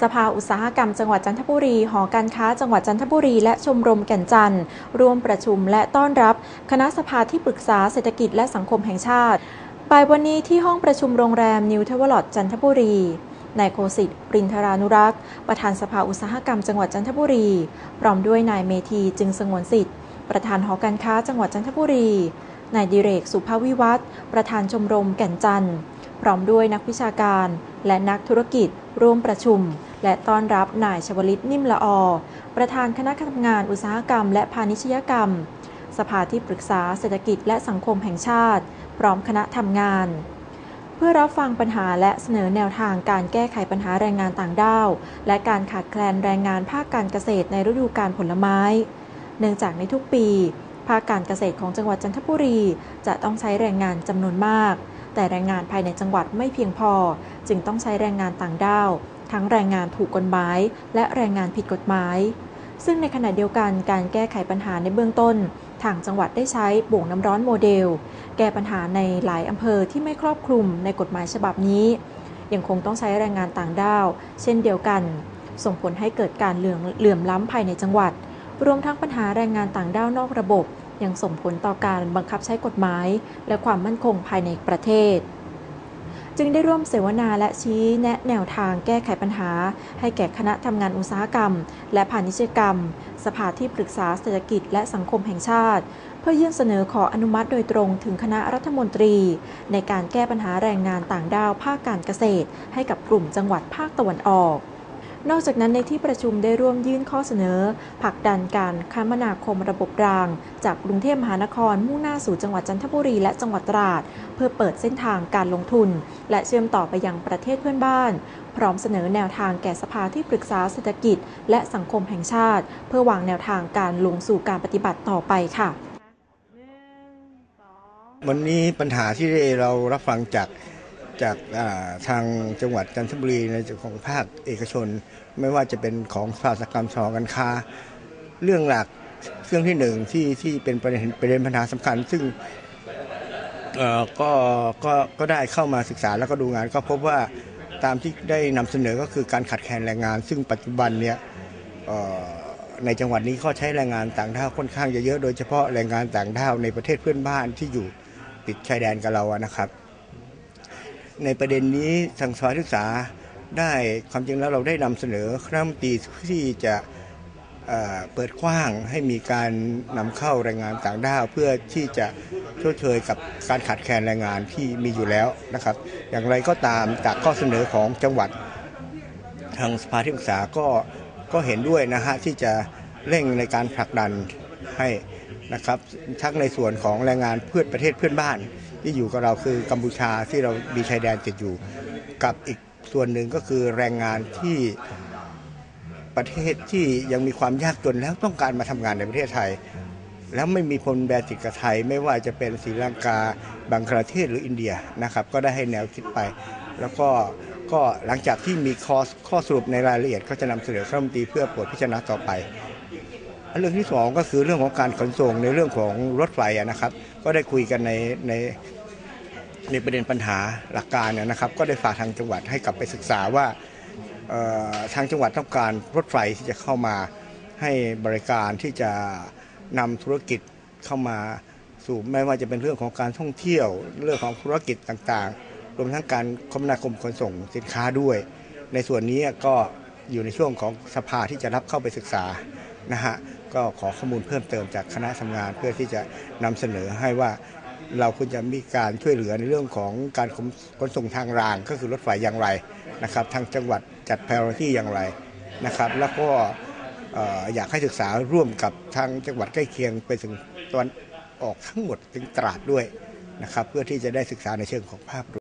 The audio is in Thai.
สภาอุตสาหกรรมจังหวัดจันทบุรี หอการค้าจังหวัดจันทบุรี และชมรมแก่นจันทร์ร่วมประชุมและต้อนรับ คณะสภาที่ปรึกษาเศรษฐกิจและสังคมแห่งชาติบ่ายวันนี้ที่ห้องประชุมโรงแรมนิวเทวลอดจันทบุรีนายโคสิตปรินทรานุรักษ์ ประธานสภาอุตสาหกรรมจังหวัดจันทบุรี พร้อมด้วยนายเมธีจึงสงวนสิทธิ์ ประธานหอการค้าจังหวัดจันทบุรี นายดิเรกสุภาวิวัฒน์ประธานชมรมแก่นจันทร์ พร้อมด้วยนักวิชาการ และนักธุรกิจ ร่วมประชุม และต้อนรับนายชวลิตนิ่มละอ ประธานคณะทำงานอุตสาหกรรม และพาณิชยกรรม สภาที่ปรึกษาเศรษฐกิจและสังคมแห่งชาติ พร้อมคณะทำงาน เพื่อรับฟังปัญหาและเสนอแนวทางการแก้ไขปัญหาแรงงานต่างด้าว และการขาดแคลนแรงงานภาคการเกษตรในฤดูกาลผลไม้ เนื่องจากในทุกปี ภาคการเกษตรของจังหวัดจันทบุรี จะต้องใช้แรงงานจำนวนมาก แต่แรงงานภายในจังหวัดไม่เพียงพอ จึงต้องใช้แรงงานต่างด้าว ทั้งแรงงานถูกกฎหมาย และแรงงานผิดกฎหมาย ซึ่งในขณะเดียวกันการแก้ไขปัญหาในเบื้องต้น ทางจังหวัดได้ใช้บ่วงน้ำร้อนโมเดล แก้ปัญหาในหลายอำเภอที่ไม่ครอบคลุมในกฎหมายฉบับนี้ ยังคงต้องใช้แรงงานต่างด้าว เช่นเดียวกัน ส่งผลให้เกิดการเหลื่อมเหลื่อมล้ำภายในจังหวัด รวมทั้งปัญหาแรงงานต่างด้าวนอกระบบ ยังส่งผลต่อการบังคับใช้กฎหมาย และความมั่นคงภายในประเทศ จึงได้ร่วมเสวนาและชี้แนะแนวทางแก้ไขปัญหา ให้แก่คณะทำงานอุตสาหกรรม และพาณิชยกรรม สภาที่ปรึกษาเศรษฐกิจและสังคมแห่งชาติ เพื่อยื่นเสนอขออนุมัติโดยตรงถึงคณะรัฐมนตรี ในการแก้ปัญหาแรงงานต่างด้าวภาคการเกษตร ให้กับกลุ่มจังหวัดภาคตะวันออก นอกจากนั้นในที่ประชุมได้ร่วมยื่นข้อเสนอผลักดันการคมนาคมระบบราง จากกรุงเทพมหานครมุ่งหน้าสู่จังหวัดจันทบุรีและจังหวัดตราด เพื่อเปิดเส้นทางการลงทุน และเชื่อมต่อไปยังประเทศเพื่อนบ้าน พร้อมเสนอแนวทางแก่สภาที่ปรึกษาเศรษฐกิจ และสังคมแห่งชาติ เพื่อวางแนวทางการลงสู่การปฏิบัติต่อไปค่ะวันนี้ปัญหาที่เรารับฟังจาก จากทางจังหวัดจันทบุรีในส่วนของภาคเอกชน ไม่ว่าจะเป็นของภาสกรรมสอการค้า เรื่องหลักเรื่องที่หนึ่งที่ที่เป็นประเด็นประเด็นปัญหาสำคัญ ซึ่งก็ก็ก็ได้เข้ามาศึกษาแล้วก็ดูงาน ก็พบว่าตามที่ได้นำเสนอก็คือการขาดแคลนแรงงาน ซึ่งปัจจุบันเนี้ยในจังหวัดนี้ก็ใช้แรงงานต่างด้าวค่อนข้างเยอะโดยเฉพาะแรงงานต่างด้าวในประเทศเพื่อนบ้านที่อยู่ติดชายแดนกับเรานะครับ ในประเด็นนี้ทางสภาศึกษาได้ความจริงแล้วเราได้นำเสนอคณะมนตรีที่จะเปิดกว้างให้มีการนำเข้าแรงงานต่างด้าวเพื่อที่จะช่วยเชยกับการขาดแคลนแรงงานที่มีอยู่แล้วนะครับ อย่างไรก็ตามจากข้อเสนอของจังหวัดทางสภาที่ปรึกษาก็ก็เห็นด้วยนะฮะที่จะเร่งในการผลักดันให้ นะครับทั้งในส่วนของแรงงานเพื่อนประเทศเพื่อนบ้าน ที่อยู่กับเราคือกัมพูชาที่เรามีชายแดนติดอยู่ กับอีกส่วนหนึ่งก็คือแรงงานที่ประเทศที่ยังมีความยากจนแล้วต้องการมาทำงานในประเทศไทย แล้วไม่มีพลแบติดกับไทย ไม่ว่าจะเป็นศรีลังกาบังคลาเทศหรืออินเดียนะครับ ก็ได้ให้แนวคิดไป แล้วก็ก็หลังจากที่มีข้อข้อสรุปในรายละเอียดก็จะนำเสนอคณะมนตรีเพื่อโปรดพิจารณาต่อไป เรื่องที่สองก็คือเรื่องของการขนส่งในเรื่องของรถไฟนะครับ ก็ได้คุยกันในในในประเด็นปัญหาหลักการนะครับ ก็ได้ฝากทางจังหวัดให้กลับไปศึกษาว่าทางจังหวัดต้องการรถไฟที่จะเข้ามาให้บริการที่จะนำธุรกิจเข้ามาสู่ไม่ว่าจะเป็นเรื่องของการท่องเที่ยว เรื่องของธุรกิจต่างๆ รวมทั้งการคมนาคมขนส่งสินค้าด้วย ในส่วนนี้ก็อยู่ในช่วงของสภาที่จะรับเข้าไปศึกษา นะฮะก็ขอข้อมูลเพิ่มเติมจากคณะทำงานเพื่อที่จะนำเสนอให้ว่าเราควรจะมีการช่วยเหลือในเรื่องของการขนส่งทางรางก็คือรถไฟอย่างไรนะครับ ทางจังหวัดจัด priority อย่างไรนะครับ แล้วก็อยากให้ศึกษาร่วมกับทางจังหวัดใกล้เคียงไปถึงตอนออกทั้งหมดถึงตราดด้วยนะครับ เพื่อที่จะได้ศึกษาในเชิงของภาพรวม